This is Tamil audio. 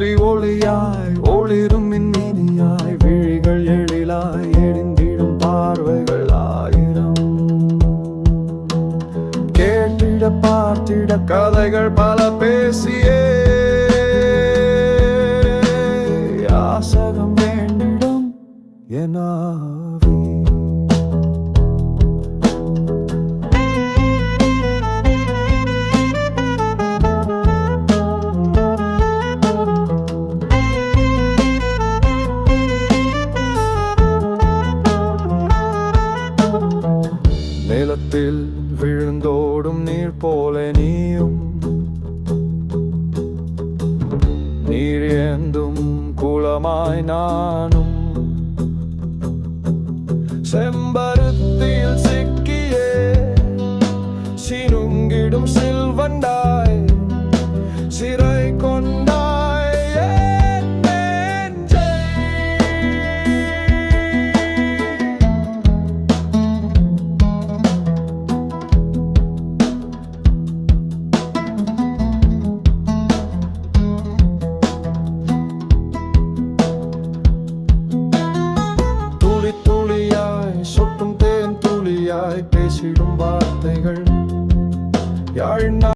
ஒளி ஒளியாய் ஒளிரும் மின்மினியாய் விழிகள் எழிலாய் எரிந்திடும் பார்வைகள் ஆயிரம் கேட்டிட பார்த்திட கதைகள் பல பேசியே. ஆசகம் வேண்டிடும் என நிலத்தில் விழுந்தோடும் நீர் போல நீயும். நீர் ஏந்தும் குளமாய் நானும். செம்பருத்தியில் சிக்கியே சினுங்கிடும் சில்வண்டாய். சிற சொட்டும் பேசிடும் வார்த்தைகள் யாழ்